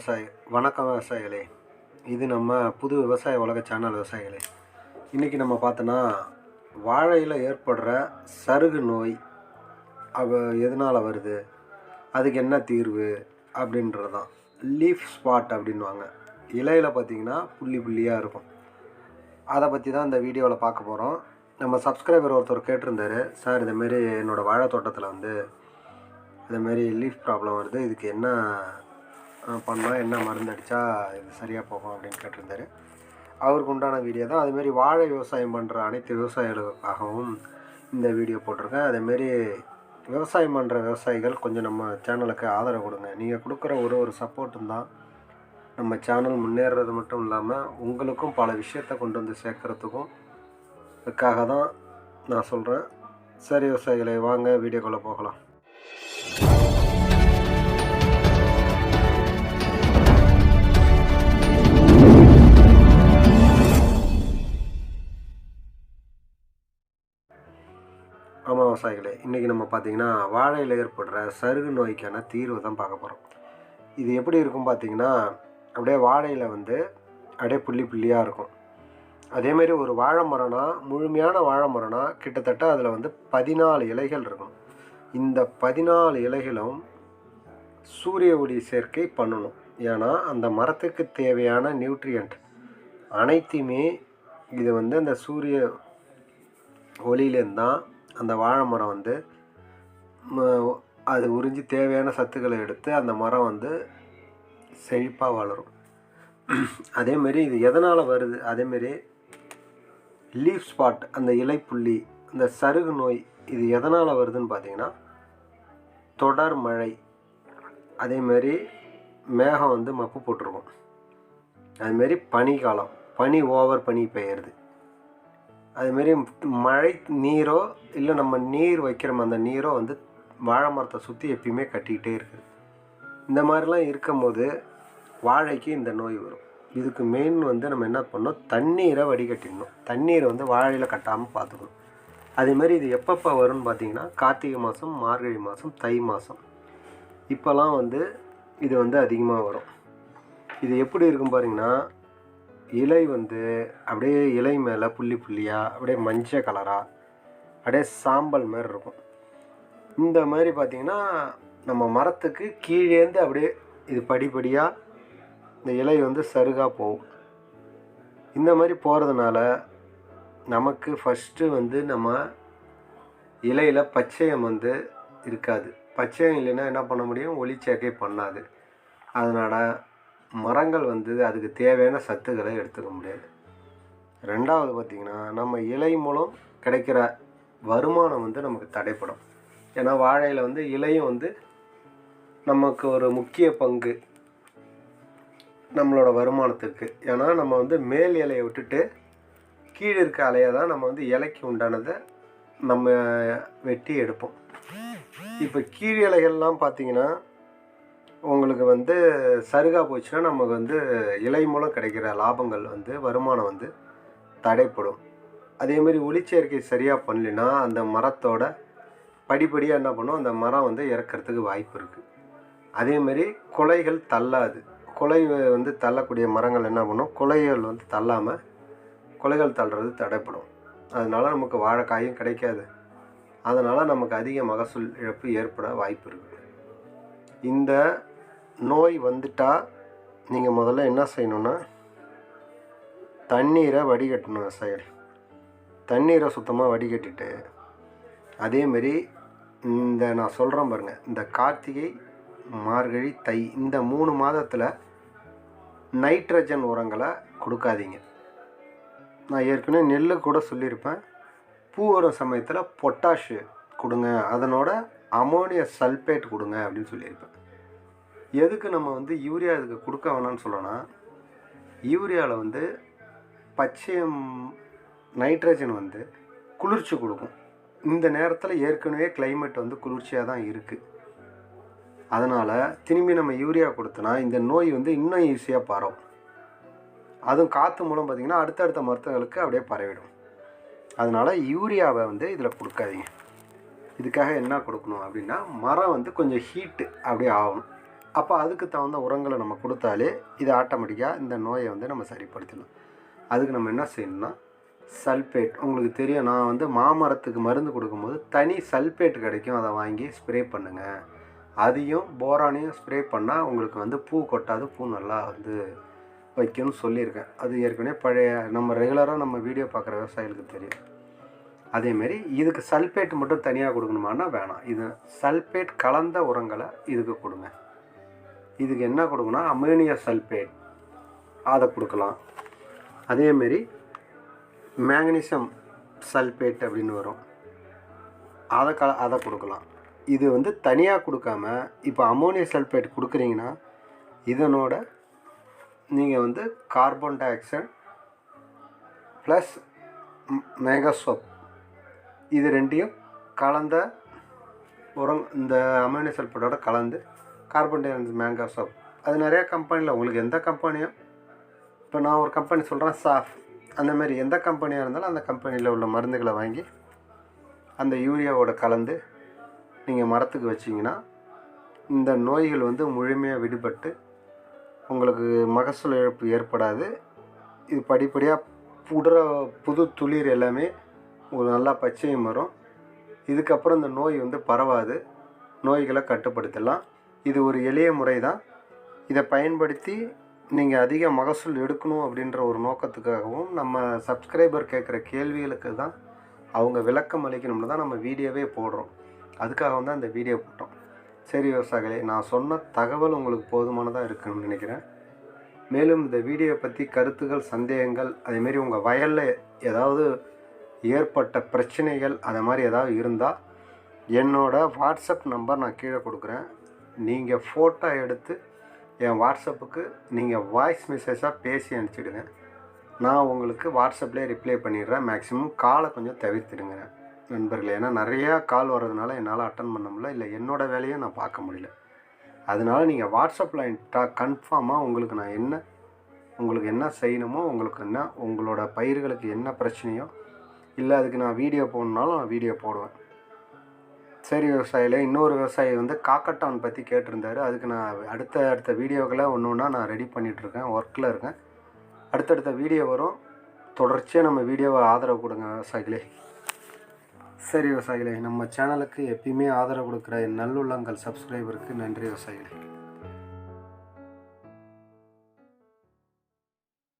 விவசாயி வணக்கம் விவசாயிகளே. இது நம்ம புது விவசாய உலக சேனல் விவசாயிகளே. இன்றைக்கி நம்ம பார்த்தோன்னா வாழையில் ஏற்படுற சருகு நோய் அவ எதனால் வருது? அதுக்கு என்ன தீர்வு? அப்படின்றது தான் லீஃப் ஸ்பாட் அப்படின்வாங்க இலையில் பார்த்தீங்கன்னா புள்ளி புள்ளியாக இருக்கும். அதை பற்றி தான் இந்த வீடியோவில் பார்க்க போகிறோம் நம்ம சப்ஸ்கிரைபர் ஒருத்தர் கேட்டிருந்தாரு. சார் இதுமாரி என்னோடய வாழை தோட்டத்தில் வந்து இதுமாரி லீஃப் ப்ராப்ளம் வருது. இதுக்கு என்ன அஹ், என்ன மருந்து அடித்தா இது சரியாக போகும் அப்படின்னு கேட்டிருந்தாரு. அவருக்கு உண்டான வீடியோ தான். அதுமாரி வாழை விவசாயம் பண்ணுற அனைத்து விவசாயிகளுக்காகவும் இந்த வீடியோ போட்டிருக்கேன். அதேமாரி விவசாயம் பண்ணுற விவசாயிகள் கொஞ்சம் நம்ம சேனலுக்கு ஆதரவு கொடுங்க. நீங்கள் கொடுக்குற ஒரு ஒரு சப்போர்ட்டும் தான் நம்ம சேனல் முன்னேறது மட்டும் இல்லாமல் உங்களுக்கும் பல விஷயத்தை கொண்டு வந்து சேர்க்குறதுக்கும் இதுக்காக தான் நான் சொல்கிறேன் சரி விவசாயிகளை வாங்க வீடியோக்குள்ளே போகலாம். இன்றைக்கி நம்ம பார்த்தீங்கன்னா வாழையில் ஏற்படுற சருகு நோய்க்கான தீர்வு தான் பார்க்க போகிறோம் இது எப்படி இருக்கும் பார்த்தீங்கன்னா அப்படியே வாழையில் வந்து அப்படியே புள்ளி புள்ளியாக இருக்கும். அதேமாரி ஒரு வாழை மரம்னா முழுமையான வாழை மரம்னா கிட்டத்தட்ட அதில் வந்து பதினாலு இலைகள் இருக்கும். இந்த பதினாலு இலைகளும் சூரிய ஒளி சேர்க்கை பண்ணணும். ஏன்னா அந்த மரத்துக்கு தேவையான நியூட்ரியன்ட் அனைத்தையுமே இது வந்து அந்த சூரிய ஒளியிலேருந்து தான் அந்த வாழை மரம் வந்து அது உறிஞ்சி தேவையான சத்துக்களை எடுத்து அந்த மரம் வந்து செழிப்பாக வளரும். அதேமாரி இது எதனால் வருது? அதேமாரி லீஃப் ஸ்பாட் அந்த இலைப்புள்ளி அந்த சருகு நோய் இது எதனால் வருதுன்னு பார்த்தீங்கன்னா தொடர் மழை அதேமாரி மேகம் வந்து மப்பு போட்டிருக்கும். அதுமாரி பனிக்காலம் பனி ஓவர் பனி பெய்யுறது. அதுமாரி மழை நீரோ இல்லை நம்ம நீர் வைக்கிறோம் அந்த நீரோ வந்து வாழை மரத்தை சுற்றி எப்பயுமே கட்டிக்கிட்டே இருக்குது. இந்த மாதிரிலாம் இருக்கும் போது வாழைக்கு இந்த நோய் வரும். இதுக்கு மெயின் வந்து நம்ம என்ன பண்ணோம் தண்ணீரை வடிகட்டிடணும். தண்ணீரை வந்து வாழையில் கட்டாமல் பார்த்துக்கணும். அதேமாரி இது எப்பப்போ வரும்னு பார்த்தீங்கன்னா கார்த்திகை மாதம் மார்கழி மாதம் தை மாதம் இப்போல்லாம் வந்து இது வந்து அதிகமாக வரும். இது எப்படி இருக்கும் பாருங்கன்னா இலை வந்து அப்படியே இலை மேலே புள்ளி புள்ளியாக அப்படியே மஞ்சள் கலராக அப்படியே சாம்பல் மாதிரி இருக்கும். இந்த மாதிரி பார்த்தீங்கன்னா நம்ம மரத்துக்கு கீழேந்து அப்படியே இது படிப்படியாக இந்த இலை வந்து சருகாக போகும். இந்த மாதிரி போகிறதுனால நமக்கு ஃபஸ்ட்டு வந்து நம்ம இலையில் பச்சையம் வந்து இருக்காது. பச்சையம் இல்லைன்னா என்ன பண்ண முடியும்? ஒளிச்சேர்க்கை பண்ணாது. அதனால் மரங்கள் வந்து அதுக்கு தேவையான சத்துக்களை எடுத்துக்க முடியாது. ரெண்டாவது பார்த்திங்கன்னா நம்ம இலை மூலம் கிடைக்கிற வருமானம் வந்து நமக்கு தடைப்படும். ஏன்னா வாழையில் வந்து இலையும் வந்து நமக்கு ஒரு முக்கிய பங்கு நம்மளோட வருமானத்துக்கு ஏன்னா நம்ம வந்து மேல் இலையை விட்டுட்டு கீழே இருக்க அலையை தான் நம்ம வந்து இலைக்கு உண்டானதை நம்ம வெட்டி எடுப்போம். இப்போ கீழ் இலைகள்லாம் பார்த்தீங்கன்னா உங்களுக்கு வந்து சருகா போச்சுன்னா நமக்கு வந்து இலை மூலம் கிடைக்கிற லாபங்கள் வந்து வருமானம் வந்து தடைப்படும். அதேமாரி ஒளிச்சேர்க்கை சரியாக பண்ணலைன்னா அந்த மரத்தோட படிப்படியாக என்ன பண்ணும்? அந்த மரம் வந்து இறக்கறதுக்கு வாய்ப்பு இருக்குது அதேமாரி குலைகள் தள்ளாது. குலை வந்து தள்ளக்கூடிய மரங்கள் என்ன பண்ணும்? குலைகள் வந்து தள்ளாமல் குலைகள் தள்ளுறது தடைப்படும். அதனால் நமக்கு வாழைக்காயும் கிடைக்காது. அதனால் நமக்கு அதிக மகசூல் இழப்பு ஏற்பட வாய்ப்பு இருக்குது இந்த நோய் வந்துட்டால் நீங்கள் முதல்ல என்ன செய்யணுன்னா தண்ணீரை வடிகட்டணும் செயல் தண்ணீரை சுத்தமாக வடிகட்டிட்டு அதேமாரி இந்த நான் சொல்கிறேன் பாருங்கள் இந்த கார்த்திகை மார்கழி தை இந்த மூணு மாதத்தில் நைட்ரஜன் உரங்களை கொடுக்காதீங்க. நான் ஏற்கனவே நெல்லு கூட சொல்லியிருப்பேன். பூ வரும் சமயத்தில் பொட்டாஷு கொடுங்க அதனோட அமோனிய சல்பேட் கொடுங்க அப்படின்னு சொல்லியிருப்பேன். எதுக்கு நம்ம வந்து யூரியா இதுக்கு கொடுக்க வேணாம்னு சொல்லணும்னா யூரியாவில் வந்து பச்சையம் நைட்ரஜன் வந்து குளிர்ச்சி கொடுக்கும். இந்த நேரத்தில் ஏற்கனவே கிளைமேட் வந்து குளிர்ச்சியாக தான் இருக்குது அதனால் திரும்பி நம்ம யூரியா கொடுத்தனா இந்த நோய் வந்து இன்னும் ஈஸியாக பரவும். அதுவும் காற்று மூலம் பார்த்திங்கன்னா அடுத்தடுத்த மருத்துவங்களுக்கு அப்படியே பரவிடும். அதனால் யூரியாவை வந்து இதில் கொடுக்காதீங்க. இதுக்காக என்ன கொடுக்கணும் அப்படின்னா மரம் வந்து கொஞ்சம் ஹீட்டு அப்படியே ஆகணும். அப்போ அதுக்கு தகுந்த உரங்களை நம்ம கொடுத்தாலே இது ஆட்டோமேட்டிக்காக இந்த நோயை வந்து நம்ம சரிப்படுத்திடலாம். அதுக்கு நம்ம என்ன செய்யணும்னா சல்பேட் உங்களுக்கு தெரியும் நான் வந்து மாமரத்துக்கு மருந்து கொடுக்கும்போது தனி சல்பேட் கிடைக்கும். அதை வாங்கி ஸ்ப்ரே பண்ணுங்கள் அதையும் போரானையும் ஸ்ப்ரே பண்ணால் உங்களுக்கு வந்து பூ கொட்டாது. பூ நல்லா வந்து வைக்கும்னு சொல்லியிருக்கேன். அது ஏற்கனவே பழைய நம்ம ரெகுலராக நம்ம வீடியோ பார்க்குற விவசாயிகளுக்கு தெரியும். அதேமாரி இதுக்கு சல்பேட் மட்டும் தனியாக கொடுக்கணுமானா வேணாம். இது சல்பேட் கலந்த உரங்களை இதுக்கு கொடுங்க. இதுக்கு என்ன கொடுக்கணும் அமோனியா சல்பேட். அதை கொடுக்கலாம். அதேமாரி மேக்னீசியம் சல்பேட் அப்படின்னு வரும். அதை க அதை கொடுக்கலாம். இது வந்து தனியாக கொடுக்காம இப்போ அமோனியா சல்பேட் கொடுக்குறீங்கன்னா இதனோட நீங்கள் வந்து கார்பன் டை ஆக்சைடு ப்ளஸ் மேகசோப். இது ரெண்டையும் கலந்த உரம் இந்த அமோனியா சல்பேட்டோட கலந்து கார்பன் டை மேங்கா சோப். அது நிறையா கம்பெனியில் உங்களுக்கு எந்த கம்பெனியும் இப்போ நான் ஒரு கம்பெனி சொல்கிறேன் சாஃப். அந்த மாதிரி எந்த கம்பெனியாக இருந்தாலும் அந்த கம்பெனியில் உள்ள மருந்துகளை வாங்கி அந்த யூரியாவோட கலந்து நீங்கள் மரத்துக்கு வச்சிங்கன்னா இந்த நோய்கள் வந்து முழுமையாக விடுபட்டு உங்களுக்கு மகசூல் இழப்பு ஏற்படாது. இது படிப்படியாக புடுற புது துளிர் எல்லாமே ஒரு நல்லா பச்சையும் வரும். இதுக்கப்புறம் இந்த நோய் வந்து பரவாது. நோய்களை கட்டுப்படுத்தலாம். இது ஒரு எளிய முறை தான் இதை பயன்படுத்தி நீங்கள் அதிக மகசூல் எடுக்கணும் அப்படின்ற ஒரு நோக்கத்துக்காகவும் நம்ம சப்ஸ்கிரைபர் கேட்குற கேள்விகளுக்கு தான் அவங்க விளக்கம் அளிக்கணும்னு தான் நம்ம வீடியோவே போடுறோம். அதுக்காக தான் இந்த வீடியோ போட்டோம். சரி விவசாயிகளே நான் சொன்ன தகவல் உங்களுக்கு போதுமானதாக இருக்குன்னு நினைக்கிறேன். மேலும் இந்த வீடியோ பற்றி கருத்துகள் சந்தேகங்கள் அதேமாரி உங்கள் வயலில் ஏதாவது ஏற்பட்ட பிரச்சனைகள் அதை மாதிரி ஏதாவது இருந்தால் என்னோடய வாட்ஸ்அப் நம்பர் நான் கீழே கொடுக்குறேன். நீங்கள் ஃபோட்டோ எடுத்து என் வாட்ஸ்அப்புக்கு நீங்கள் வாய்ஸ் மெசேஜாக பேசி அனுப்பிச்சிடுங்க. நான் உங்களுக்கு வாட்ஸ்அப்லேயே ரிப்ளை பண்ணிடுறேன். மேக்ஸிமம் காலை கொஞ்சம் தவிர்த்துடுங்க. நண்பர்களே ஏன்னா நிறையா கால் வர்றதுனால என்னால் அட்டன் பண்ண முடியல. இல்லை என்னோடய வேலையும் நான் பார்க்க முடியல. அதனால் நீங்கள் வாட்ஸ்அப்பில் என்கிட்ட கன்ஃபார்மாக உங்களுக்கு நான் என்ன உங்களுக்கு என்ன செய்யணுமோ உங்களுக்கு என்ன உங்களோட பயிர்களுக்கு என்ன பிரச்சனையோ இல்லை அதுக்கு நான் வீடியோ போடணுனாலும் நான் வீடியோ போடுவேன். சரி விவசாயியில் இன்னொரு விவசாயி வந்து காக்கட்டான் பற்றி கேட்டிருந்தாரு. அதுக்கு நான் அடுத்த அடுத்த வீடியோக்களை ஒன்று ஒன்றா நான் ரெடி பண்ணிகிட்ருக்கேன் ஒர்க்கில் இருக்கேன். அடுத்தடுத்த வீடியோ வரும். தொடர்ச்சியாக நம்ம வீடியோவை ஆதரவு கொடுங்க விவசாயிகளே. சரி விவசாயிகளே நம்ம சேனலுக்கு எப்பயுமே ஆதரவு கொடுக்குற நல்லுள்ளங்கள் சப்ஸ்கிரைபருக்கு நன்றி விவசாயிகளே.